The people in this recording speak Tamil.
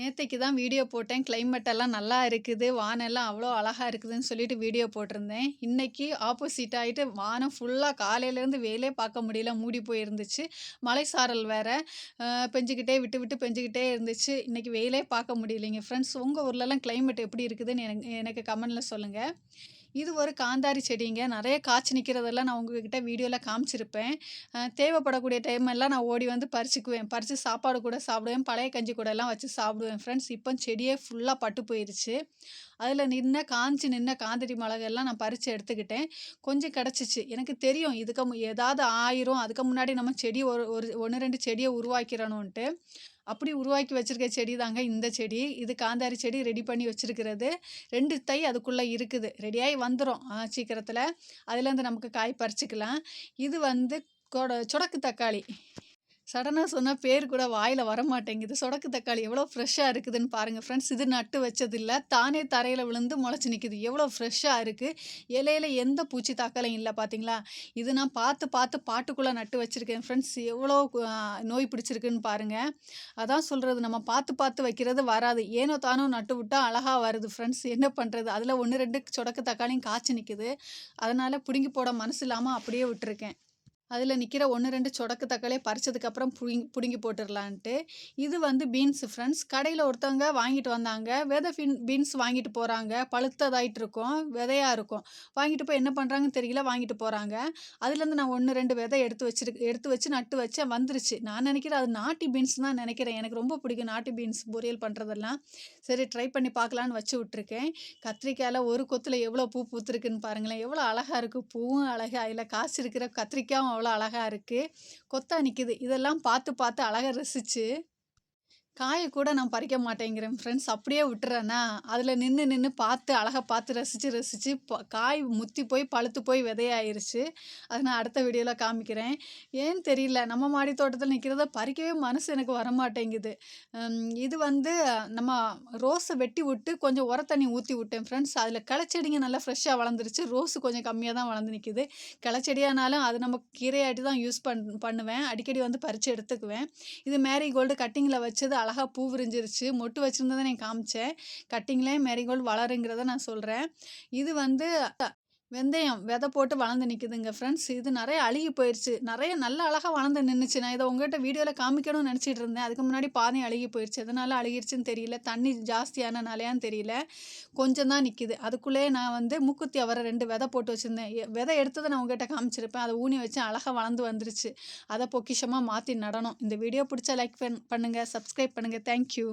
நேற்றைக்கு தான் வீடியோ போட்டேன். கிளைமேட் எல்லாம் நல்லா இருக்குது. வானெல்லாம் அவ்வளோ அழகாக இருக்குதுன்னு சொல்லிட்டு வீடியோ போட்டிருந்தேன். இன்றைக்கி ஆப்போசிட் ஆகிட்டு வானம் ஃபுல்லாக காலையிலேருந்து வெயிலே பார்க்க முடியல. மூடி போயிருந்துச்சு மலை சாரல் வேறு பெஞ்சுக்கிட்டே விட்டு விட்டு பெஞ்சுக்கிட்டே இருந்துச்சு. இன்றைக்கி வெயிலே பார்க்க முடியலைங்க ஃப்ரெண்ட்ஸ். உங்கள் ஊர்லலாம் கிளைமேட் எப்படி இருக்குதுன்னு எனக்கு எனக்கு கமெண்டில் சொல்லுங்கள் இது ஒரு காந்தாரி செடிங்க. நிறைய காய்ச்சி நிற்கிறதெல்லாம் நான் உங்ககிட்ட வீடியோவில் காமிச்சிருப்பேன். தேவைப்படக்கூடிய டைம் எல்லாம் நான் ஓடி வந்து பறிச்சுக்குவேன். பறித்து சாப்பாடு கூட சாப்பிடுவேன். பழைய கஞ்சி கூட எல்லாம் வச்சு சாப்பிடுவேன் ஃப்ரெண்ட்ஸ். இப்போ செடியே ஃபுல்லாக பட்டு போயிருச்சு. அதில் நின்ன காஞ்சி நின்ன காந்தாரி மிளகெல்லாம் நான் பறித்து எடுத்துக்கிட்டேன். கொஞ்சம் கிடச்சிச்சு. எனக்கு தெரியும் இதுக்கு மு ஏதாவது ஆயிரும். அதுக்கு முன்னாடி நம்ம செடி ஒரு ஒரு ஒன்று ரெண்டு செடியை உருவாக்கிறணும்ன்ட்டு அப்படி உருவாக்கி வச்சுருக்க செடி தாங்க இந்த செடி. இது காந்தாரி செடி ரெடி பண்ணி வச்சிருக்கிறது. ரெண்டு தை அதுக்குள்ளே இருக்குது. ரெடியாகி வந்துடும் சீக்கிரத்தில் அதுலேருந்து நமக்கு காய் பறிச்சுக்கலாம். இது வந்து கொட சொடக்கு தக்காளி. சடனாக சொன்னால் பேர் கூட வாயில் வரமாட்டேங்குது. சொடக்கு தக்காளி எவ்வளோ ஃப்ரெஷ்ஷாக இருக்குதுன்னு பாருங்கள் ஃப்ரெண்ட்ஸ். இது நட்டு வச்சதில்ல. தானே தரையில் விழுந்து முளைச்சி நிற்கிது எவ்வளோ ஃப்ரெஷ்ஷாக இருக்குது இலையில எந்த பூச்சி தாக்கலையும் இல்லை பார்த்தீங்களா? இது நான் பார்த்து பார்த்து பாட்டுக்குள்ளே நட்டு வச்சுருக்கேன் ஃப்ரெண்ட்ஸ். எவ்வளோ நோய் பிடிச்சிருக்குன்னு பாருங்கள் அதான் சொல்கிறது நம்ம பார்த்து பார்த்து வைக்கிறது வராது. ஏனோ தானோ நட்டு விட்டால் அழகாக வருது ஃப்ரெண்ட்ஸ். என்ன பண்ணுறது அதில் ஒன்று ரெண்டு சொடக்கு தக்காளியும் காய்ச்சி நிற்கிது அதனால் பிடுங்கி போட மனசு இல்லாமல் அப்படியே விட்டுருக்கேன். அதில் நிற்கிற ஒன்று ரெண்டு சொடக்கு தக்காளியை பறிச்சதுக்கப்புறம் புடுங்கி பிடுங்கி போட்டுடலான்ட்டு இது வந்து பீன்ஸ் ஃப்ரெண்ட்ஸ். கடையில் ஒருத்தவங்க வாங்கிட்டு வந்தாங்க. விதை ஃபின் பீன்ஸ் வாங்கிட்டு போகிறாங்க பழுத்ததாயிட்டு இருக்கும். விதையாக இருக்கும். வாங்கிட்டு போய் என்ன பண்ணுறாங்கன்னு தெரியல. வாங்கிட்டு போகிறாங்க அதுலேருந்து நான் 1, 2 விதை எடுத்து வச்சிருக்கு எடுத்து வச்சு நட்டு வச்சேன் வந்துருச்சு. நான் நினைக்கிறேன் அது நாட்டி பீன்ஸ் தான் நினைக்கிறேன். எனக்கு ரொம்ப பிடிக்கும் நாட்டி பீன்ஸ் பொரியல் பண்ணுறதெல்லாம் சரி ட்ரை பண்ணி பார்க்கலான்னு வச்சு விட்ருக்கேன் கத்திரிக்காயில ஒரு கொத்துல எவ்வளோ பூ பூத்துருக்குன்னு பாருங்களேன். எவ்வளோ அழகாக இருக்குது பூவும் அழகாக இல்லை காசு இருக்கிற கத்திரிக்காயும் அவ்வளோ அழகாக இருக்குது கொத்தா நிற்கிது இதெல்லாம் பார்த்து பார்த்து அழகாக ரசிச்சு காயை கூட நான் பறிக்க மாட்டேங்கிறேன் ஃப்ரெண்ட்ஸ். அப்படியே விட்டுறேன்னா அதில் நின்று நின்று பார்த்து அழகாக பார்த்து ரசிச்சு ரசிச்சு ப காய் முத்தி போய் பழுத்து போய் விதையாயிருச்சு. அதை நான் அடுத்த வீடியோவில் காமிக்கிறேன். ஏன்னு தெரியல. நம்ம மாடி தோட்டத்தில் நிற்கிறத பறிக்கவே மனசு எனக்கு வரமாட்டேங்குது. இது வந்து நம்ம ரோஸை வெட்டி விட்டு கொஞ்சம் உர தண்ணி ஊற்றி விட்டேன் ஃப்ரெண்ட்ஸ். அதில் கிளச்செடிங்க நல்லா ஃப்ரெஷ்ஷாக வளர்ந்துருச்சு. ரோஸு கொஞ்சம் கம்மியாக தான் வளர்ந்து நிற்கிது கிளச்செடியானாலும் அது நம்ம கீரையாட்டி தான் யூஸ் பண் பண்ணுவேன். அடிக்கடி வந்து பறித்து எடுத்துக்குவேன். இது மேரி கோல்டு கட்டிங்கில் வச்சது அழகா பூ விரிஞ்சிருச்சு. மொட்டு வச்சுருந்ததை நான் காமிச்சேன். கட்டிங்லேயே மேரிகோல்டு வளருங்கிறத நான் சொல்கிறேன் இது வந்து வெந்தயம் விதை போட்டு வளர்ந்து நிற்குதுங்க ஃப்ரெண்ட்ஸ். இது நிறைய அழுகி போயிருச்சு. நிறைய நல்ல அழகாக வளர்ந்து நின்றுச்சு நான் இதை உங்கள்கிட்ட வீடியோவில் காமிக்கணும்னு நினச்சிட்டு இருந்தேன். அதுக்கு முன்னாடி பாதையும் அழுகி போயிடுச்சு எதனால் அழுகிருச்சுன்னு தெரியல. தண்ணி ஜாஸ்தியானனாலையான்னு தெரியல. கொஞ்சம் தான் நிற்கிது அதுக்குள்ளேயே நான் வந்து மூக்குத்தி அவரை ரெண்டு விதை போட்டு வச்சிருந்தேன். எ விதை எடுத்ததை நான் உங்ககிட்ட காமிச்சிருப்பேன். அதை ஊனி வச்சு அழகாக வளர்ந்து வந்துருச்சு. அதை பொக்கிஷமாக மாற்றி நடணும். இந்த வீடியோ பிடிச்சா லைக் பண் பண்ணுங்கள் சப்ஸ்கிரைப் பண்ணுங்கள் தேங்க் யூ.